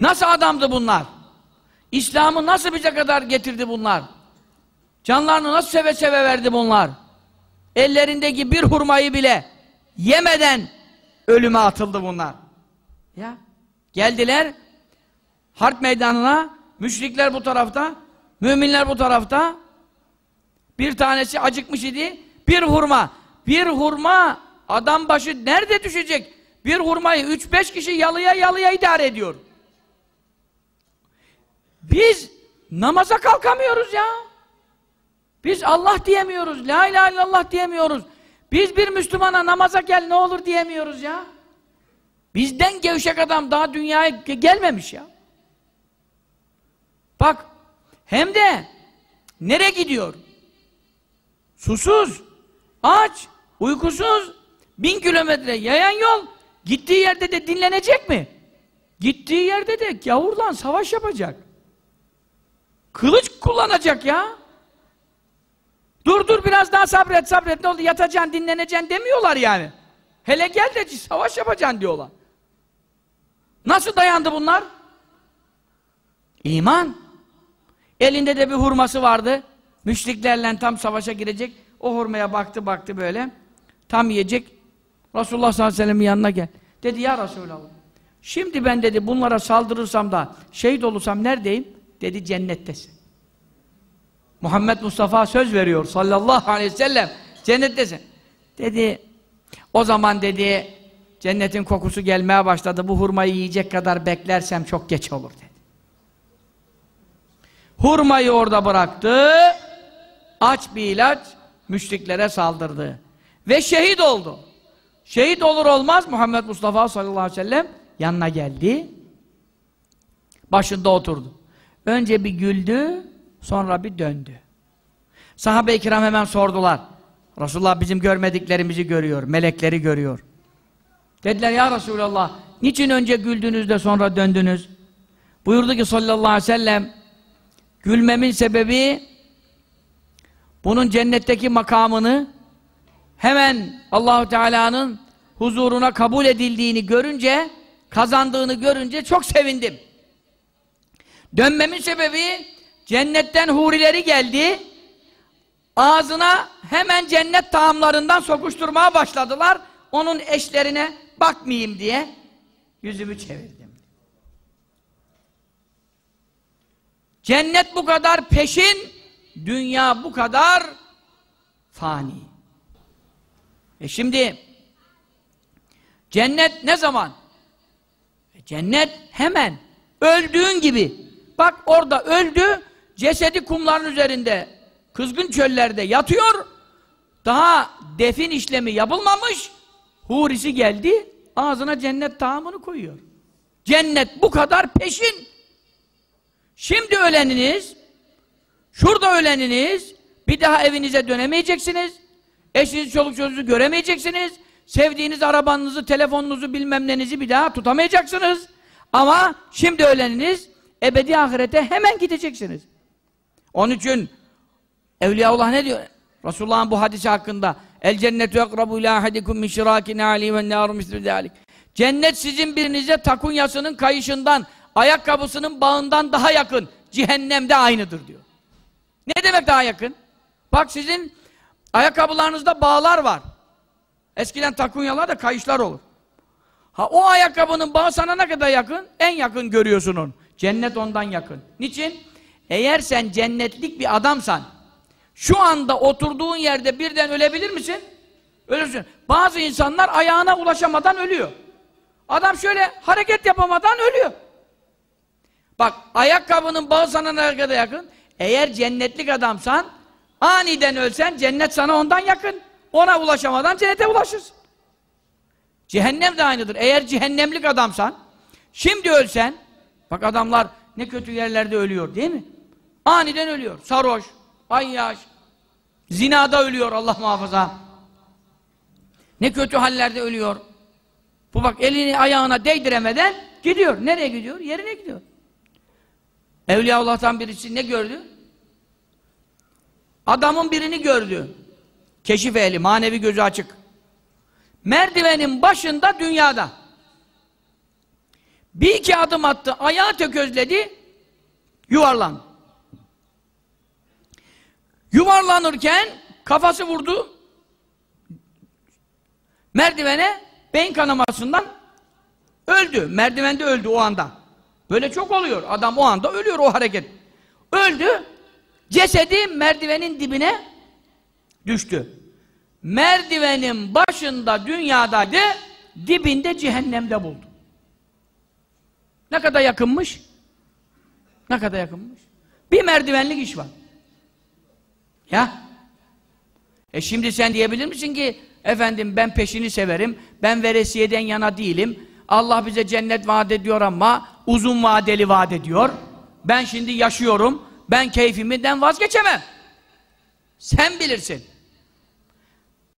Nasıl adamdı bunlar? İslam'ı nasıl bize kadar getirdi bunlar? Canlarını nasıl seve seve verdi bunlar? Ellerindeki bir hurmayı bile yemeden ölüme atıldı bunlar. Ya geldiler harp meydanına müşrikler bu tarafta müminler bu tarafta bir tanesi acıkmış idi bir hurma bir hurma adam başı nerede düşecek bir hurmayı üç beş kişi yalıya yalıya idare ediyor biz namaza kalkamıyoruz ya biz Allah diyemiyoruz la ilahe illallah diyemiyoruz biz bir Müslümana namaza gel ne olur diyemiyoruz ya bizden gevşek adam daha dünyaya gelmemiş ya Bak hem de nereye gidiyor? Susuz, aç, uykusuz, bin kilometre yayan yol, gittiği yerde de dinlenecek mi? Gittiği yerde de gavurla savaş yapacak. Kılıç kullanacak ya. Dur dur biraz daha sabret sabret ne oldu yatacaksın dinleneceksin demiyorlar yani. Hele gel de savaş yapacaksın diyorlar. Nasıl dayandı bunlar? İman. Elinde de bir hurması vardı. Müşriklerle tam savaşa girecek. O hurmaya baktı baktı böyle. Tam yiyecek. Resulullah sallallahu aleyhi ve sellem'in yanına gel. Dedi ya Resulallah. Şimdi ben dedi bunlara saldırırsam da şehit olursam neredeyim? Dedi cennettesin. Muhammed Mustafa söz veriyor sallallahu aleyhi ve sellem. Cennettesin. Dedi o zaman dedi cennetin kokusu gelmeye başladı. Bu hurmayı yiyecek kadar beklersem çok geç olur dedi. Hurmayı orada bıraktı. Aç bir ilaç müşriklere saldırdı. Ve şehit oldu. Şehit olur olmaz Muhammed Mustafa sallallahu aleyhi ve sellem yanına geldi. Başında oturdu. Önce bir güldü, sonra bir döndü. Sahabe-i kiram hemen sordular. Resulullah bizim görmediklerimizi görüyor, melekleri görüyor. Dediler ya Resulallah, niçin önce güldünüz de sonra döndünüz? Buyurdu ki sallallahu aleyhi ve sellem, Gülmemin sebebi bunun cennetteki makamını hemen Allahu Teala'nın huzuruna kabul edildiğini görünce, kazandığını görünce çok sevindim. Dönmemin sebebi cennetten hurileri geldi. Ağzına hemen cennet taamlarından sokuşturmaya başladılar. Onun eşlerine bakmayayım diye yüzümü çevirdim. Cennet bu kadar peşin, dünya bu kadar fani. E şimdi cennet ne zaman? E cennet hemen. Öldüğün gibi. Bak orada öldü, cesedi kumların üzerinde, kızgın çöllerde yatıyor. Daha defin işlemi yapılmamış. Hurisi geldi, ağzına cennet taamını koyuyor. Cennet bu kadar peşin. Şimdi öleniniz, şurada öleniniz, bir daha evinize dönemeyeceksiniz, eşiniz, çoluk çocuğunuzu göremeyeceksiniz, sevdiğiniz arabanızı, telefonunuzu, bilmem nenizi bir daha tutamayacaksınız. Ama şimdi öleniniz, ebedi ahirete hemen gideceksiniz. Onun için Evliyaullah ne diyor? Resulullah'ın bu hadisi hakkında El cennetu yakrabu ila ahadikum min şirakin ali ve naru misli Cennet sizin birinize takunyasının kayışından ayakkabısının bağından daha yakın. Cehennemde aynıdır diyor. Ne demek daha yakın? Bak sizin ayakkabılarınızda bağlar var. Eskiden takunyalar da kayışlar olur. Ha o ayakkabının bağı sana ne kadar yakın? En yakın görüyorsun onu. Cennet ondan yakın. Niçin? Eğer sen cennetlik bir adamsan, şu anda oturduğun yerde birden ölebilir misin? Ölürsün. Bazı insanlar ayağına ulaşamadan ölüyor. Adam şöyle hareket yapamadan ölüyor. Bak ayakkabının bağı sana ne kadar yakın? Eğer cennetlik adamsan aniden ölsen cennet sana ondan yakın. Ona ulaşamadan cennete ulaşırsın. Cehennem de aynıdır. Eğer cehennemlik adamsan şimdi ölsen bak adamlar ne kötü yerlerde ölüyor değil mi? Aniden ölüyor. Sarhoş, ayyaş, zinada ölüyor Allah muhafaza. Ne kötü hallerde ölüyor. Bu bak elini ayağına değdiremeden gidiyor. Nereye gidiyor? Yerine gidiyor. Evliyaullah'tan birisi ne gördü? Adamın birini gördü. Keşif ehli, manevi gözü açık. Merdivenin başında dünyada. Bir iki adım attı, ayağı tökezledi, yuvarlandı. Yuvarlanırken kafası vurdu merdivene beyin kanamasından öldü. Merdivende öldü o anda. Böyle çok oluyor. Adam o anda ölüyor o hareket. Öldü. Cesedi merdivenin dibine düştü. Merdivenin başında dünyadaydı, dibinde cehennemde buldu. Ne kadar yakınmış? Ne kadar yakınmış? Bir merdivenlik iş var. Ya. E şimdi sen diyebilir misin ki efendim ben peşini severim, ben veresiyeden yana değilim. Allah bize cennet vaat ediyor ama uzun vadeli vaat ediyor. Ben şimdi yaşıyorum, ben keyfimden vazgeçemem. Sen bilirsin.